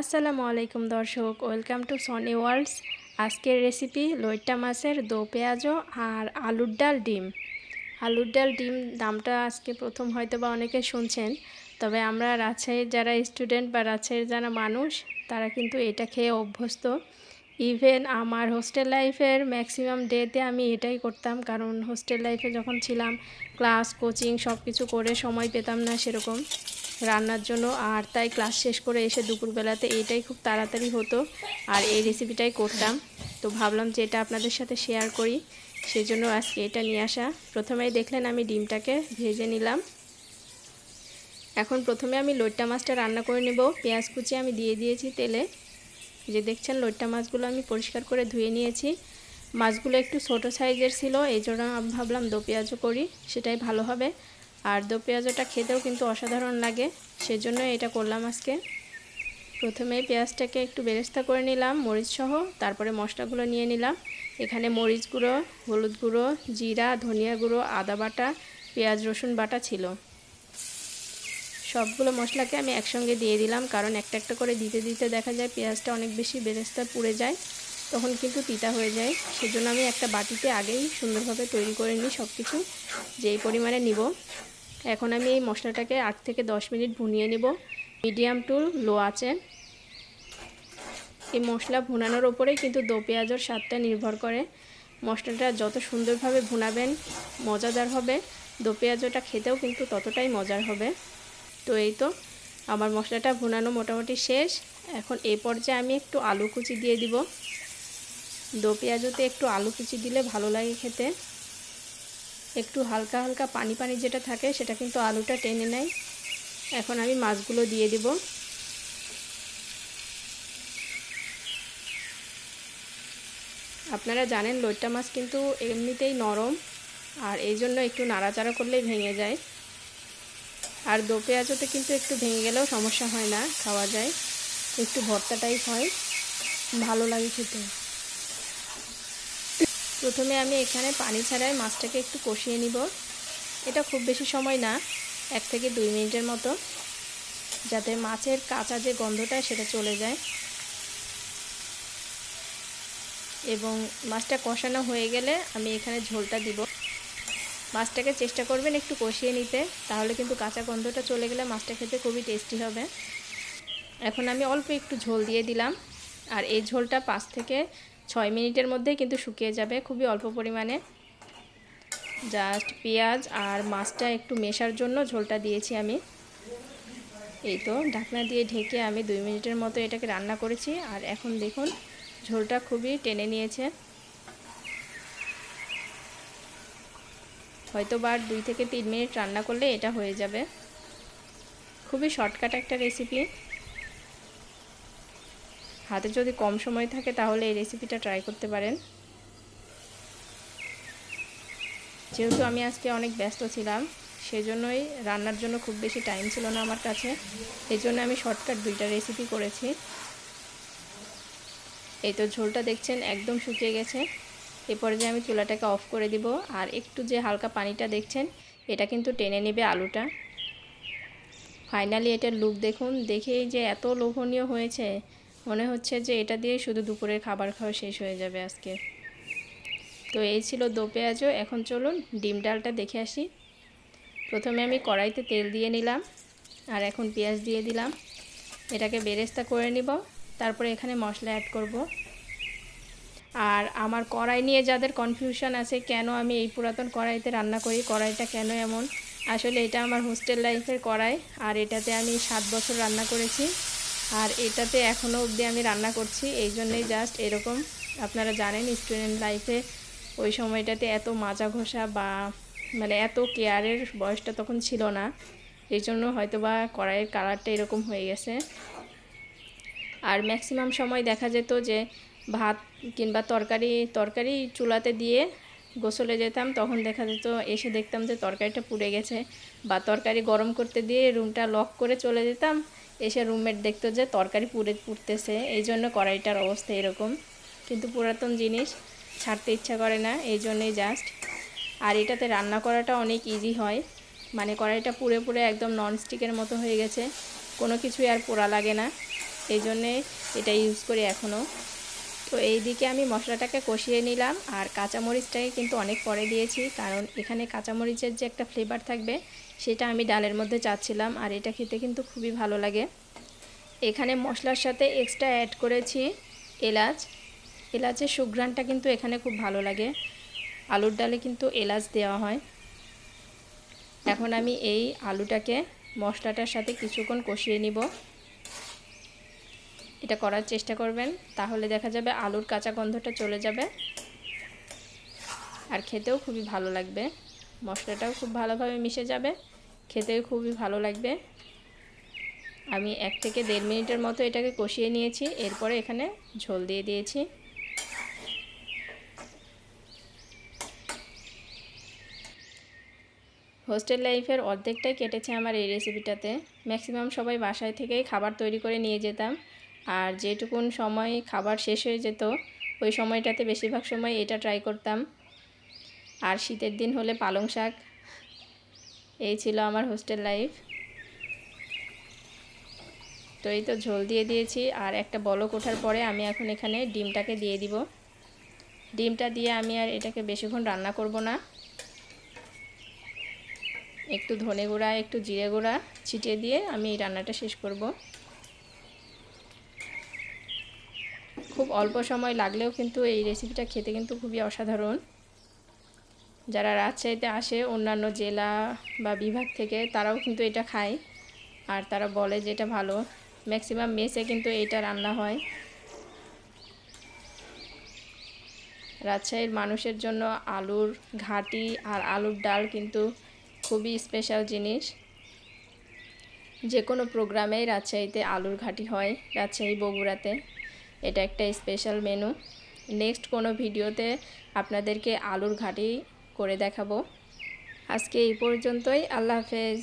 আসসালামু আলাইকুম দর্শক, ওয়েলকাম টু সনি ওয়ার্ল্ডস আজকের রেসিপি লইট্টা মাছের দো পেঁয়াজো আর আলুর ডাল ডিম। আলুর ডাল ডিম দামটা আজকে প্রথম হয়তো বা অনেকে শুনছেন, তবে আমরা রাজশাহীর যারা স্টুডেন্ট বা রাজশাহীর যারা মানুষ, তারা কিন্তু এটা খেয়ে অভ্যস্ত। ইভেন আমার হোস্টেল লাইফের ম্যাক্সিমাম ডেতে আমি এটাই করতাম, কারণ হোস্টেল লাইফে যখন ছিলাম ক্লাস কোচিং সব কিছু করে সময় পেতাম না সেরকম। রান্নার জন্য। আর তাই ক্লাস শেষ করে এসে দুপুরবেলাতে এইটাই খুব তাড়াতাড়ি হতো। আর এই রেসিপিটাই করতাম। তো ভাবলাম যে এটা আপনাদের সাথে শেয়ার করি। সেজন্য আজকে এটা নিয়ে আসা। প্রথমেই দেখলেন আমি ডিমটাকে ভেজে নিলাম। এখন প্রথমে আমি লোট্টা মাছটা রান্না করে নেব। পেঁয়াজ কুচি আমি দিয়ে দিয়েছি তেলে। যে দেখছেন লোট্টা মাছগুলো আমি পরিষ্কার করে ধুয়ে নিয়েছি। মাছগুলো একটু ছোটো সাইজের ছিল, এই জন্য আমি ভাবলাম দো পেঁয়াজও করি, সেটাই ভালো হবে। আর দো পেঁয়াজটা খেতেও কিন্তু অসাধারণ লাগে সেজন্য এটা করলাম আজকে। প্রথমে পেঁয়াজটাকে একটু বেরেস্তা করে নিলাম মরিচ সহ তারপরে মশলাগুলো নিয়ে নিলাম। এখানে মরিচ গুঁড়ো, হলুদ গুঁড়ো, জিরা, ধনিয়া গুঁড়ো, আদা বাটা, পেঁয়াজ, রসুন বাটা ছিল। সবগুলো মশলাকে আমি একসঙ্গে দিয়ে দিলাম, কারণ একটা একটা করে দিতে দিতে দেখা যায় পেঁয়াজটা অনেক বেশি বেরেস্তা পুড়ে যায়, তখন কিন্তু তিতা হয়ে যায়। সেজন্য আমি একটা বাটিতে আগেই সুন্দরভাবে তৈরি করে নিই সব কিছু যেই পরিমাণে নিব। এখন আমি এই মশলাটাকে আট থেকে দশ মিনিট ভুনিয়ে নেব। মিডিয়াম টু লো আছে এই মশলা ভুনানোর ওপরেই কিন্তু দো পেঁয়াজের স্বাদটা নির্ভর করে। মশলাটা যত সুন্দরভাবে ভুনাবেন, মজাদার হবে। দো পেঁয়াজটা খেতেও কিন্তু ততটাই মজার হবে। তো এই তো, আমার মশলাটা ভুনানো মোটামুটি শেষ। এখন এই পর্যায়ে আমি একটু আলু কুচি দিয়ে দিব। দো পেঁয়াজতে একটু আলু কুচি দিলে ভালো লাগে খেতে। একটু হালকা হালকা পানি পানি যেটা থাকে, সেটা কিন্তু আলুটা টেনে নেয়। এখন আমি মাছগুলো দিয়ে দিব। আপনারা জানেন, লইট্টা মাছ কিন্তু এমনিতেই নরম, আর এই জন্য একটু নাড়াচাড়া করলেই ভেঙে যায়। আর দো পেঁয়াজতে কিন্তু একটু ভেঙে গেলেও সমস্যা হয় না, খাওয়া যায়। একটু ভর্তা টাইপ হয়। ভালো লাগে খেতে। প্রথমে আমি এখানে পানি ছাড়াই মাছটাকে একটু কষিয়ে নিব। এটা খুব বেশি সময় না, এক থেকে দুই মিনিটের মতো, যাতে মাছের কাঁচা যে গন্ধটা সেটা চলে যায়। এবং মাছটা কষানো হয়ে গেলে আমি এখানে ঝোলটা দিব। মাছটাকে চেষ্টা করবেন একটু কষিয়ে নিতে, তাহলে কিন্তু কাঁচা গন্ধটা চলে গেলে মাছটা খেতে খুবই টেস্টি হবে। এখন আমি অল্প একটু ঝোল দিয়ে দিলাম, আর এই ঝোলটা পাঁচ থেকে ছয় মিনিটের মধ্যেই কিন্তু শুকিয়ে যাবে খুবই অল্প পরিমাণে। জাস্ট পেঁয়াজ আর মাছটা একটু মেশার জন্য ঝোলটা দিয়েছি আমি। এই তো ঢাকনা দিয়ে ঢেকে আমি দুই মিনিটের মতো এটাকে রান্না করেছি আর এখন দেখুন ঝোলটা খুবই টেনে নিয়েছে। হয়তো বার দুই থেকে তিন মিনিট রান্না করলে এটা হয়ে যাবে। খুবই শর্টকাট একটা রেসিপি হাতে যদি কম সময় থাকে তাহলে এই রেসিপিটা ট্রাই করতে পারেন। যেহেতু আমি আজকে অনেক ব্যস্ত ছিলাম, সেজন্যই রান্নার জন্য খুব বেশি টাইম ছিল না আমার কাছে। এই জন্য আমি শর্টকাট দুইটা রেসিপি করেছি। এই তো ঝোলটা দেখছেন একদম শুকিয়ে গেছে। এরপরে যে আমি চুলাটাকে অফ করে দিব, আর একটু যে হালকা পানিটা দেখছেন, এটা কিন্তু টেনে নেবে আলুটা। ফাইনালি এটার লুক দেখুন, দেখেই যে এত লোভনীয় হয়েছে। মনে হচ্ছে যে এটা দিয়ে শুধু দুপুরের খাবার খাওয়া শেষ হয়ে যাবে আজকে। তো এই ছিল দো পেঁয়াজও। এখন চলুন ডিম ডালটা দেখে আসি। প্রথমে আমি কড়াইতে তেল দিয়ে নিলাম আর এখন পেঁয়াজ দিয়ে দিলাম। এটাকে বেরেস্তা করে নিব। তারপরে এখানে মশলা অ্যাড করব। আর আমার কড়াই নিয়ে যাদের কনফিউশন আছে, কেন আমি এই পুরাতন কড়াইতে রান্না করি, কড়াইটা কেন এমন? আসলে এটা আমার হোস্টেল লাইফের কড়াই আর এটাতে আমি সাত বছর রান্না করেছি। আর এটাতে এখনও অবধি আমি রান্না করছি, এই জন্যেই জাস্ট এরকম। আপনারা জানেন স্টুডেন্ট লাইফে ওই সময়টাতে এত মাজা ঘষা বা মানে এত কেয়ারের বয়সটা তখন ছিল না। এই জন্য হয়তো বা কড়াইয়ের কালারটা এরকম হয়ে গেছে। আর ম্যাক্সিমাম সময় দেখা যেত যে ভাত কিংবা তরকারি তরকারি চুলাতে দিয়ে গোসলে যেতাম, তখন দেখা যেত এসে দেখতাম যে তরকারিটা পুড়ে গেছে। বা তরকারি গরম করতে দিয়ে রুমটা লক করে চলে যেতাম। এসে রুমমেট দেখতো যে তরকারি পুড়ে পুড়তেছে এই জন্য কড়াইটার অবস্থা এরকম। কিন্তু পুরাতন জিনিস ছাড়তে ইচ্ছা করে না এই জন্যই জাস্ট আর এটাতে রান্না করাটা অনেক ইজি হয়। মানে কড়াইটা পুড়ে পুড়ে একদম ননস্টিকের মতো হয়ে গেছে। কোনো কিছুই আর পোড়া লাগে না। এই জন্যে এটা ইউজ করি এখনও তো এই দিকে আমি মশলাটাকে কষিয়ে নিলাম, আর কাঁচামরিচটাকে কিন্তু অনেক পরে দিয়েছি, কারণ এখানে কাঁচামরিচের যে একটা ফ্লেভার থাকবে সেটা আমি ডালের মধ্যে চাচ্ছিলাম আর এটা খেতে কিন্তু খুবই ভালো লাগে। এখানে মশলার সাথে এক্সট্রা অ্যাড করেছি এলাচ। এলাচের সুঘ্রাণটা কিন্তু এখানে খুব ভালো লাগে। আলুর ডালে কিন্তু এলাচ দেওয়া হয়। এখন আমি এই আলুটাকে মশলাটার সাথে কিছুক্ষণ কষিয়ে নিব। এটা করার চেষ্টা করবেন, তাহলে দেখা যাবে আলুর কাঁচা গন্ধটা চলে যাবে। আর খেতেও খুবই ভালো লাগবে। মশলাটাও খুব ভালোভাবে মিশে যাবে। খেতে খুবই ভালো লাগবে। আমি এক থেকে দেড় মিনিটের মতো এটাকে কষিয়ে নিয়েছি। এরপরে এখানে ঝোল দিয়ে দিয়েছি। হোস্টেল লাইফের অর্ধেকটাই কেটেছে আমার এই রেসিপিটাতে। ম্যাক্সিমাম সবাই বাসায় থেকেই খাবার তৈরি করে নিয়ে যেতাম। আর যেটুকুন সময় খাবার শেষ হয়ে যেত, ওই সময়টাতে বেশিরভাগ সময় এটা ট্রাই করতাম। আর শীতের দিন হলে পালং শাক। এই ছিল আমার হোস্টেল লাইফ তো এই তো ঝোল দিয়ে দিয়েছি, আর একটা বলক ওঠার পরে আমি এখন এখানে ডিমটাকে দিয়ে দিব। ডিমটা দিয়ে আমি আর এটাকে বেশিক্ষণ রান্না করব না। একটু ধনে গুঁড়া, একটু জিরে গুঁড়া ছিটিয়ে দিয়ে আমি এই রান্নাটা শেষ করব। খুব অল্প সময় লাগলেও কিন্তু এই রেসিপিটা খেতে কিন্তু খুবই অসাধারণ। যারা রাজশাহীতে আসে, অন্যান্য জেলা বা বিভাগ থেকে, তারাও কিন্তু এটা খায়। আর তারা বলে যে এটা ভালো। ম্যাক্সিমাম মেসে কিন্তু এটা রান্না হয়। রাজশাহীর মানুষের জন্য আলুর ঘাটি আর আলুর ডাল কিন্তু খুবই স্পেশাল জিনিস। যে কোনো প্রোগ্রামেই রাজশাহীতে আলুর ঘাটি হয়, রাজশাহী বগুড়াতে। এটা একটা স্পেশাল মেনু নেক্সট কোনো ভিডিওতে আপনাদেরকে আলুর ঘাটি করে দেখাবো। আজকে এই পর্যন্তই। আল্লাহ হাফেজ।